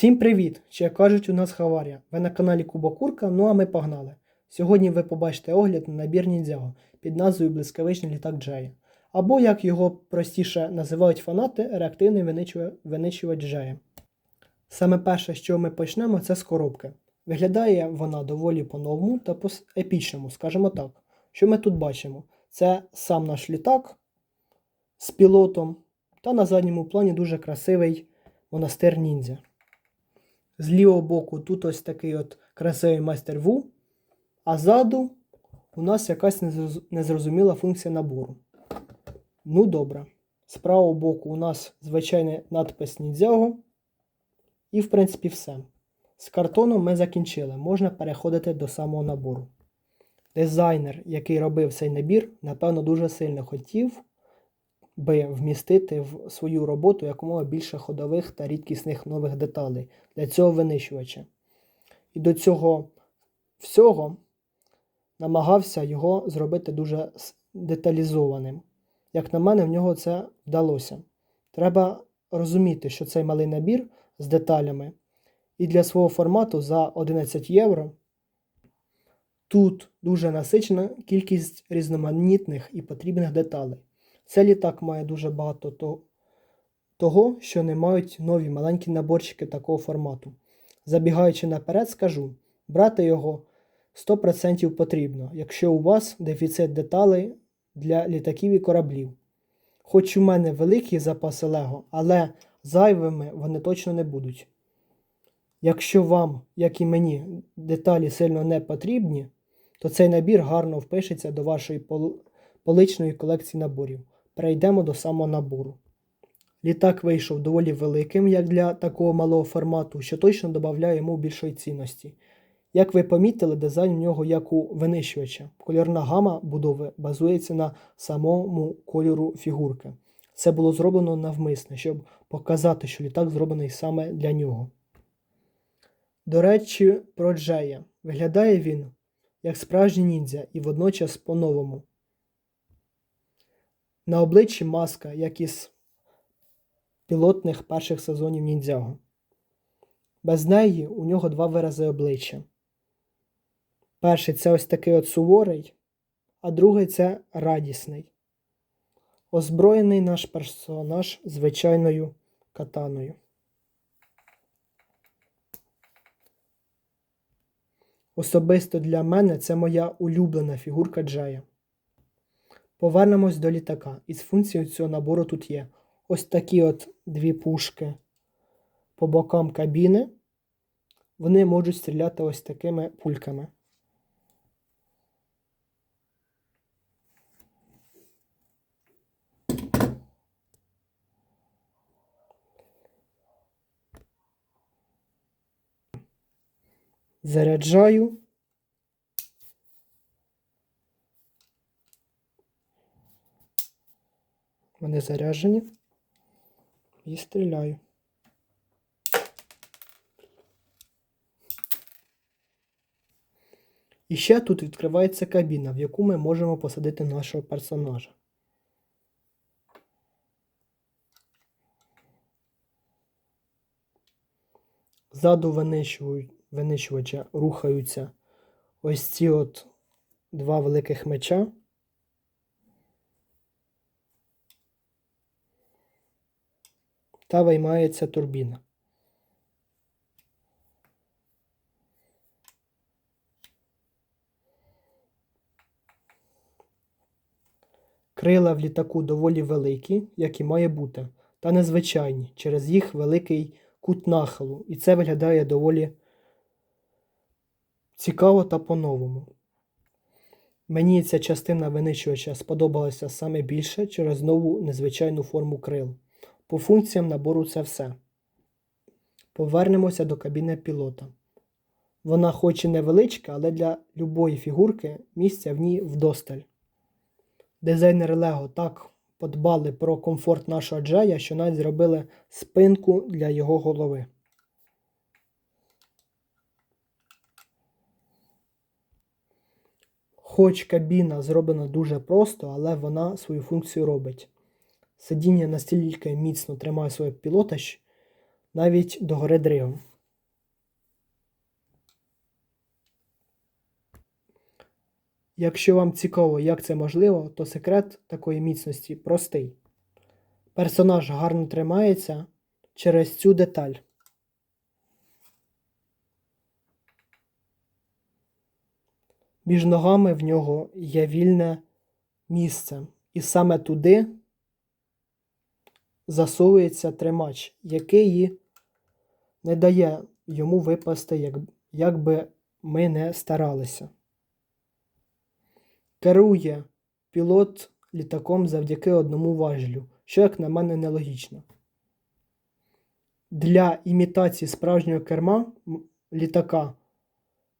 Всім привіт! Чи як кажуть у нас Хаварія. Ви на каналі Кубокурка, ну а ми погнали. Сьогодні ви побачите огляд на набір Ніндзяго під назвою Блискавичний літак Джея. Або, як його простіше називають фанати, реактивний виничува- винищувач Джея. Саме перше, чого ми почнемо, це з коробки. Виглядає вона доволі по-новому та по-епічному, скажімо так. Що ми тут бачимо? Це сам наш літак з пілотом, та на задньому плані дуже красивий монастир ніндзя. З лівого боку тут ось такий от красивий майстер Ву, а ззаду у нас якась незрозуміла функція набору. Ну добре. З правого боку у нас звичайний надпис Ніндзяго. І, в принципі, все. З картоном ми закінчили. Можна переходити до самого набору. Дизайнер, який робив цей набір, напевно, дуже сильно хотів би вмістити в свою роботу якомога більше ходових та рідкісних нових деталей для цього винищувача. І до цього всього намагався його зробити дуже деталізованим. Як на мене, в нього це вдалося. Треба розуміти, що цей малий набір з деталями і для свого формату за 11 євро. Тут дуже насичена кількість різноманітних і потрібних деталей. Цей літак має дуже багато того, що не мають нові маленькі наборчики такого формату. Забігаючи наперед, скажу, брати його 100% потрібно, якщо у вас дефіцит деталей для літаків і кораблів. Хоч у мене великі запаси Лего, але зайвими вони точно не будуть. Якщо вам, як і мені, деталі сильно не потрібні, то цей набір гарно впишеться до вашої пол- поличної колекції наборів. Перейдемо до самого набору. Літак вийшов доволі великим, як для такого малого формату, що точно додає йому більшої цінності. Як ви помітили, дизайн у нього як у винищувача. Кольорна гама будови базується на самому кольору фігурки. Це було зроблено навмисне, щоб показати, що літак зроблений саме для нього. До речі, про Джея. Виглядає він як справжній ніндзя і водночас по-новому. На обличчі маска, як із пілотних перших сезонів ніндзяго. Без неї у нього два вирази обличчя. Перший це ось такий от суворий, а другий це радісний. Озброєний наш персонаж звичайною катаною. Особисто для мене це моя улюблена фігурка Джея. Повернемось до літака. Із функцією цього набору тут є ось такі от дві пушки по бокам кабіни. Вони можуть стріляти ось такими пульками. Заряджаю. Вони заряджені. І стріляю. І ще тут відкривається кабіна, в яку ми можемо посадити нашого персонажа. Ззаду винищувача рухаються ось ці от два великих меча. Та виймається турбіна. Крила в літаку доволі великі, як і має бути, та незвичайні через їх великий кут нахилу, і це виглядає доволі цікаво та по-новому. Мені ця частина винищувача сподобалася саме більше через нову незвичайну форму крил. По функціям набору це все. Повернемося до кабіни пілота. Вона хоч і невеличка, але для любої фігурки місця в ній вдосталь. Дизайнери Лего так подбали про комфорт нашого Джея, що навіть зробили спинку для його голови. Хоч кабіна зроблена дуже просто, але вона свою функцію робить. Сидіння настільки міцно тримає свого пілота, навіть до гори дригом. Якщо вам цікаво, як це можливо, то секрет такої міцності простий. Персонаж гарно тримається через цю деталь. Між ногами в нього є вільне місце, і саме туди засовується тримач, який не дає йому випасти, як, як би ми не старалися. Керує пілот літаком завдяки одному важелю, що, як на мене, нелогічно. Для імітації справжнього керма літака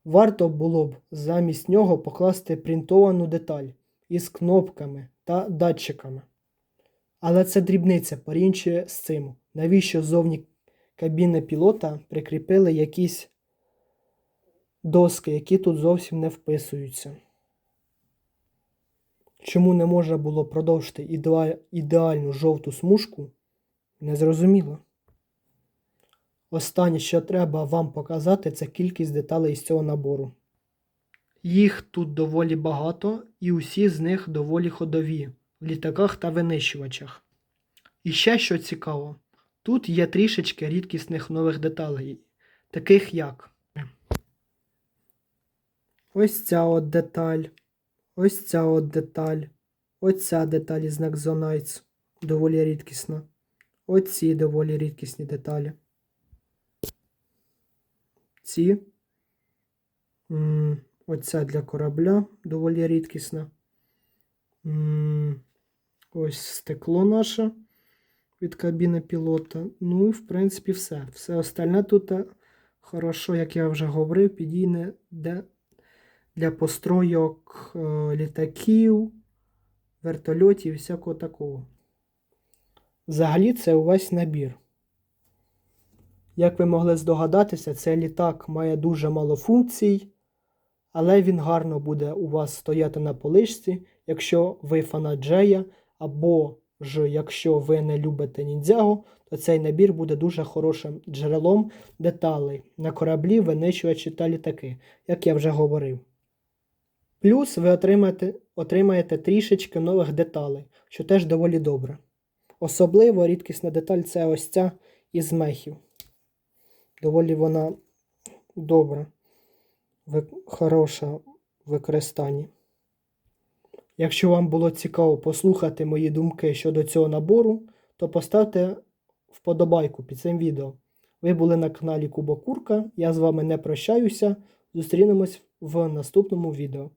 варто було б замість нього покласти принтовану деталь із кнопками та датчиками. Але це дрібниця порівнюючи з цим. Навіщо ззовні кабіни пілота прикріпили якісь доски, які тут зовсім не вписуються? Чому не можна було продовжити ідеальну жовту смужку? Незрозуміло. Останнє, що треба вам показати, це кількість деталей з цього набору. Їх тут доволі багато, і усі з них доволі ходові літаках та винищувачах. І ще що цікаво, тут є трішечки рідкісних нових деталей, таких як ось ця от деталь, ось ця от деталь, ось ця деталь із знак Zonites, доволі рідкісна. Оці доволі рідкісні деталі. Ці. Оця для корабля доволі рідкісна. Ось стекло наше від кабіни пілота. Ну, в принципі, все. Все остальне тут е, хорошо, як я вже говорив, підійне для постройок е, літаків, вертольотів і всякого такого. Взагалі, це увесь набір. Як ви могли здогадатися, цей літак має дуже мало функцій, але він гарно буде у вас стояти на поличці, якщо ви фанат Джея, або ж якщо ви не любите ніндзяго, то цей набір буде дуже хорошим джерелом деталей на кораблі, винищувачі та літаки, як я вже говорив. Плюс ви отримаєте, отримаєте трішечки нових деталей, що теж доволі добре. Особливо рідкісна деталь це ось ця із мехів. Доволі вона добра, хороша в використанні. Якщо вам було цікаво послухати мої думки щодо цього набору, то поставте вподобайку під цим відео. Ви були на каналі Кубокурка. Я з вами не прощаюся. Зустрінемось в наступному відео.